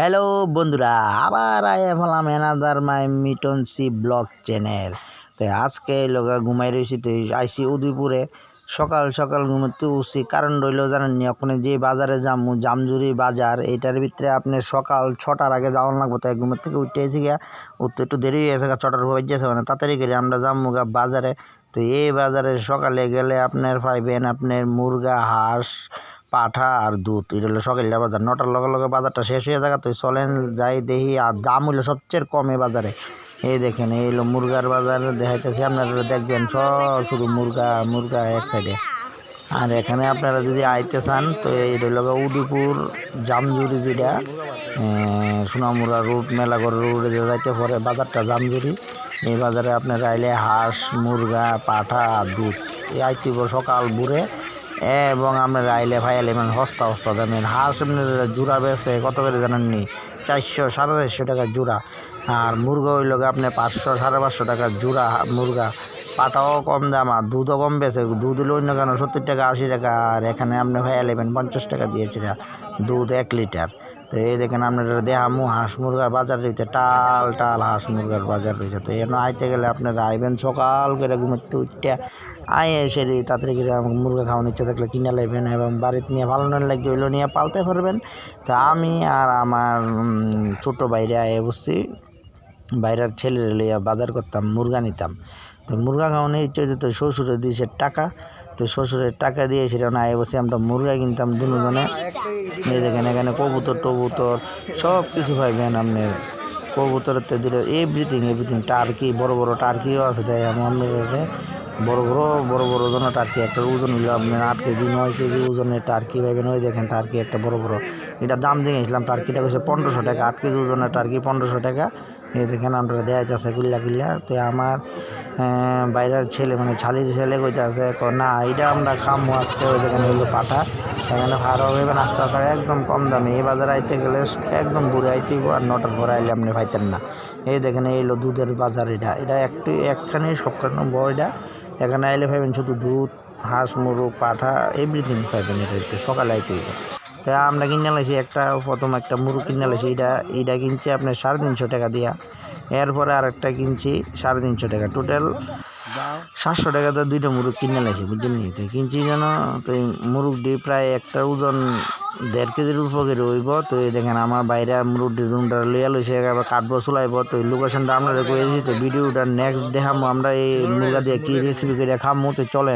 Hello বন্ধুরা, আবার আয়া ফেলাম এনাদার মাই মিটন সি ব্লগ চ্যানেল তো আজকে লোক ঘুমাই রয়েছি, তো আইসি উদয়পুরে। সকাল সকাল ঘুমাতে উঠছি, কারণ রইল জানেন নি, ওখানে যে বাজারে যামু, জামজুরি বাজার এটার ভিতরে আপনি সকাল ছটার আগে যাওয়ার লাগবো, তাই ঘুমের থেকে উঠতে এসে গিয়া। উঠতে একটু দেরি হয়ে গেছে ছটার পর যেতে মানে তাড়াতাড়ি করে আমরা যামু গা বাজারে। তো এই বাজারে সকালে গেলে আপনার পাইবেন আপনার মুরগা, হাঁস পাঠা আর দুধ, এটা হলো সকালে বাজার। নটার লগে লগে বাজারটা শেষ হয়ে যাবে তো চলেন, যাই দেখি আর দাম হইল সবচেয়ে কম কমে বাজারে। এই দেখেন, এই হলো মুরগার বাজার, দেখাইতেছি আপনারা দেখবেন সব শুধু মুরগা মুরগা এক সাইডে আর এখানে আপনারা যদি আইতে চান, তো এই রইল উদিপুর জামজুরি যেটা সোনামুরা রোড মেলাগড় রোডে যে যাইতে পরে বাজারটা জামজুরি। এই বাজারে আপনারা আইলে হাঁস, মুরগা, পাঠা দুধ। এই আইতে সকাল ভোরে এবং আমরা আইলে ভাই আইলে মানে হস্তা হস্তা দামের হাঁস আপনার জোড়া বেসে কত করে জানেননি? চারশো, সাড়ে চারশো টাকা জোড়া। আর মুরগা হইল গিয়ে আপনার পাঁচশো, সাড়ে পাঁচশো টাকা জোড়া মুরগা। পাটাও কম দাম আর দুধও কম বেছে দুধ হলো অন্য কেন সত্তর টাকা, আশি টাকা। আর এখানে আপনি ভাই এলেবেন পঞ্চাশ টাকা দিয়েছে দুধ এক লিটার। তো এই দেখেন আপনারা দেহামু হাঁস মুরগার বাজার রয়েছে টাল টাল হাঁস মুরগার বাজার রয়েছে তো এর আইতে গেলে আপনারা আইবেন সকাল করে ঘুমাতে উঠতে আয় এসে তাড়াতাড়ি করে মুরগা খাওয়ার ইচ্ছা থাকলে কিনে লাইবেন এবং বাড়িতে নিয়ে ভালো না লাগবে ওইগুলো নিয়ে পালতে পারবেন। তো আমি আর আমার ছোট বাইরে আয় বসছি, বাইরের ছেলে লইয়া বাজার করতাম, মুরগা নিতাম। তো মুরগা খাওয়ানোর ইচ্ছে হইতো তো শ্বশুরে দিয়েছে টাকা, তো শ্বশুরের টাকা দিয়ে সেটা না বসে আমরা মুরগা কিনতাম দুজনে। এই দেখেন এখানে কবুতর, টবুতর, সব কিছু পাইবেন আপনি কবুতরের তো দিলে এভরিথিং এভরিথিং টার্কি বড় বড় টার্কিও আছে তাই আমাদের বড় বড় বড় বড় ওজনের টার্কি একটা ওজন হইল আপনার আট কেজি, নয় কেজি ওজনের টার্কি পাইবেন, ওই দেখেন টার্কি একটা বড় বড়। এটা দাম দিয়ে গেছিলাম টার্কিটা কইছে পনেরোশো টাকা, আট কেজি ওজনের টার্কি পনেরোশো টাকা। এই দেখেন আমরা দেয়া যাচ্ছে, গুল্লা গুল্লা। তো আমার বাইরের ছেলে মানে ছালির ছেলে কইতে আছে না এটা আমরা খাম আজকে, ওই দেখেন হইল পাঠা এখানে ভাড়া হইবেন আস্তে আস্তে একদম কম দামে। এই বাজারে আইতে গেলে একদম বুড়ে আইতে আর নটার পরে আইলে আপনি পাইতেন না। এই দেখেন, এই হলো দুধের বাজার এটা। এটা একটু একখানি, সবখানে বড় এটা। এখানে আইলে পাইবেন শুধু দুধ, হাঁস, মুরগ, পাঠা এভরিথিং পাইবেন এটা সকালে আইতে তাই আমরা কিনে লাইছি একটা, প্রথম একটা মুরগ কিনে লাইছি এটা এটা কিনছি আপনার সাড়ে তিনশো টাকা দিয়া। এরপরে আর একটা কিনছি সাড়ে তিনশো টাকা। টোটাল সাতশো টাকাতে দুইটা মুরগ কিনে লাইছি বুঝছেন নি? তো কিনছি যেন, তো মুরগটি প্রায় একটা ওজন দেড় কেজির উপকারী হইব তো এই দেখেন আমার বাইরে মুরগটি রুমটা লিয়া লইছে এবার কাটবো চুলাইব। তো লোকেশনটা আপনারা কয়েছি তো ভিডিওটা নেক্সট দেখামো, আমরা এই মুরগা দিয়ে কী রেসিপি করে খামো, তো চলে